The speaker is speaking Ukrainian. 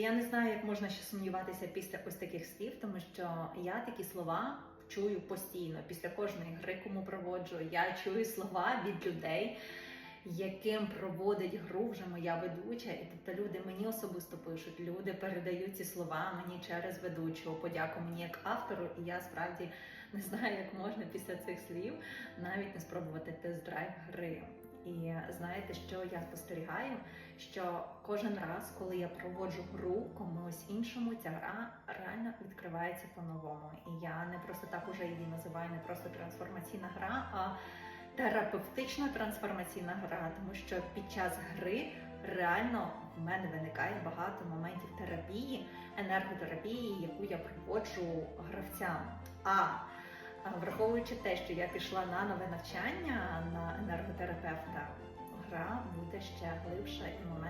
я не знаю, як можна ще сумніватися після ось таких слів, тому що я такі слова чую постійно. Після кожної гри, кому проводжу, я чую слова від людей, яким проводить гру вже моя ведуча. І тобто люди мені особисто пишуть, люди передають ці слова мені через ведучого, подяку мені як автору, і я справді не знаю, як можна після цих слів навіть не спробувати тест-драйв гри. І знаєте, що я спостерігаю? Що кожен раз, коли я проводжу гру комусь іншому, ця гра реально відкривається по-новому. І я не просто так уже її називаю, не просто трансформаційна гра, а терапевтична трансформаційна гра, тому що під час гри реально в мене виникає багато моментів терапії, енерготерапії, яку я проводжу гравцям. А Враховуючи те, що я пішла на нове навчання на енерготерапевта, гра буде ще глибша і моменти